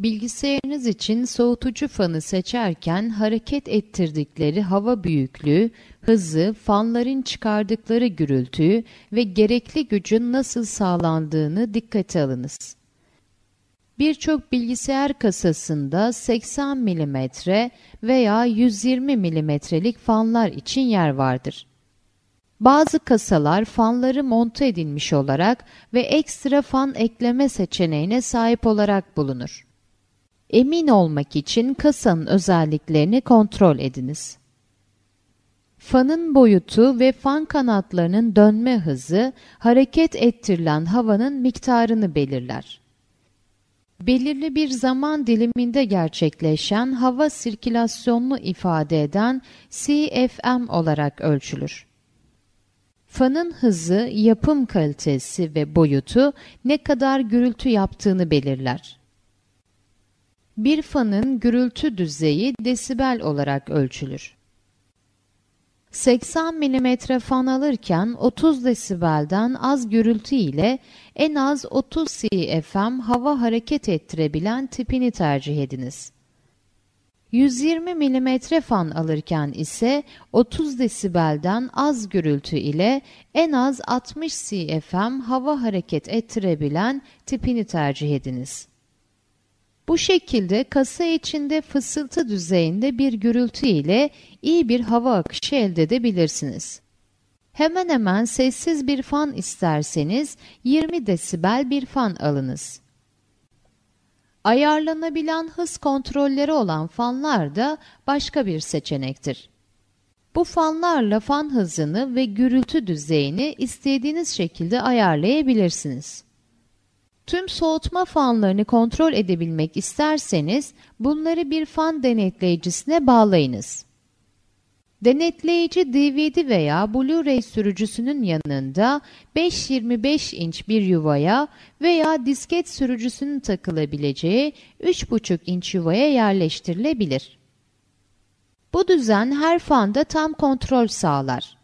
Bilgisayarınız için soğutucu fanı seçerken hareket ettirdikleri hava büyüklüğü, hızı, fanların çıkardıkları gürültüyü ve gerekli gücün nasıl sağlandığını dikkate alınız. Birçok bilgisayar kasasında 80 mm veya 120 mm'lik fanlar için yer vardır. Bazı kasalar fanları monte edilmiş olarak ve ekstra fan ekleme seçeneğine sahip olarak bulunur. Emin olmak için kasanın özelliklerini kontrol ediniz. Fanın boyutu ve fan kanatlarının dönme hızı, hareket ettirilen havanın miktarını belirler. Belirli bir zaman diliminde gerçekleşen hava sirkülasyonunu ifade eden CFM olarak ölçülür. Fanın hızı, yapım kalitesi ve boyutu ne kadar gürültü yaptığını belirler. Bir fanın gürültü düzeyi desibel olarak ölçülür. 80 mm fan alırken 30 desibelden az gürültü ile en az 30 CFM hava hareket ettirebilen tipini tercih ediniz. 120 mm fan alırken ise 30 desibelden az gürültü ile en az 60 CFM hava hareket ettirebilen tipini tercih ediniz. Bu şekilde kasa içinde fısıltı düzeyinde bir gürültü ile iyi bir hava akışı elde edebilirsiniz. Hemen hemen sessiz bir fan isterseniz 20 desibel bir fan alınız. Ayarlanabilen hız kontrolleri olan fanlar da başka bir seçenektir. Bu fanlarla fan hızını ve gürültü düzeyini istediğiniz şekilde ayarlayabilirsiniz. Tüm soğutma fanlarını kontrol edebilmek isterseniz bunları bir fan denetleyicisine bağlayınız. Denetleyici DVD veya Blu-ray sürücüsünün yanında 5.25 inç bir yuvaya veya disket sürücüsünün takılabileceği 3.5 inç yuvaya yerleştirilebilir. Bu düzen her fanda tam kontrol sağlar.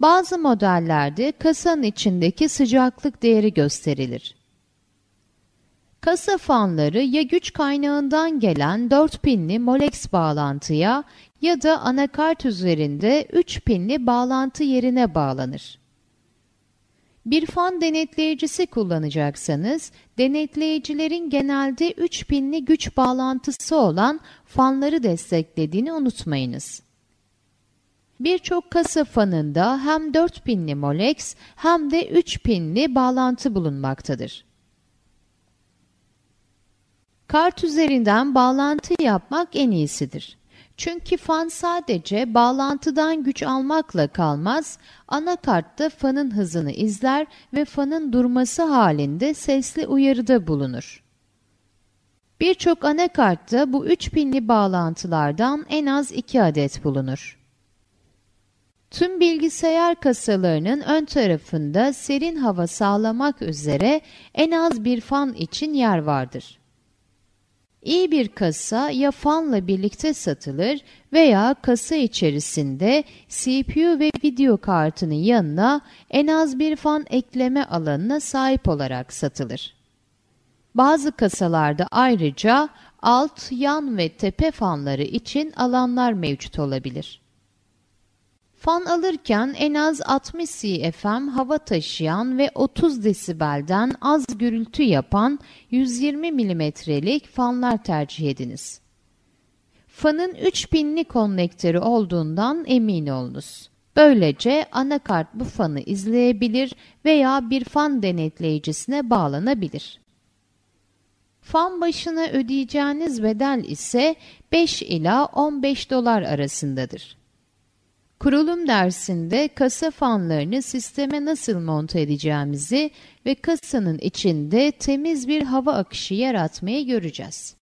Bazı modellerde kasanın içindeki sıcaklık değeri gösterilir. Kasa fanları ya güç kaynağından gelen 4 pinli Molex bağlantıya ya da anakart üzerinde 3 pinli bağlantı yerine bağlanır. Bir fan denetleyicisi kullanacaksanız, denetleyicilerin genelde 3 pinli güç bağlantısı olan fanları desteklediğini unutmayınız. Birçok kasa fanında hem 4 pinli Molex hem de 3 pinli bağlantı bulunmaktadır. Kart üzerinden bağlantı yapmak en iyisidir. Çünkü fan sadece bağlantıdan güç almakla kalmaz, anakartta fanın hızını izler ve fanın durması halinde sesli uyarıda bulunur. Birçok anakartta bu 3 pinli bağlantılardan en az 2 adet bulunur. Tüm bilgisayar kasalarının ön tarafında serin hava sağlamak üzere en az bir fan için yer vardır. İyi bir kasa ya fanla birlikte satılır veya kasa içerisinde CPU ve video kartının yanına en az bir fan ekleme alanına sahip olarak satılır. Bazı kasalarda ayrıca alt, yan ve tepe fanları için alanlar mevcut olabilir. Fan alırken en az 60 CFM hava taşıyan ve 30 desibelden az gürültü yapan 120 mm'lik fanlar tercih ediniz. Fanın 3 pinli konnektörü olduğundan emin olunuz. Böylece anakart bu fanı izleyebilir veya bir fan denetleyicisine bağlanabilir. Fan başına ödeyeceğiniz bedel ise 5 ila 15 dolar arasındadır. Kurulum dersinde kasa fanlarını sisteme nasıl monte edeceğimizi ve kasanın içinde temiz bir hava akışı yaratmayı göreceğiz.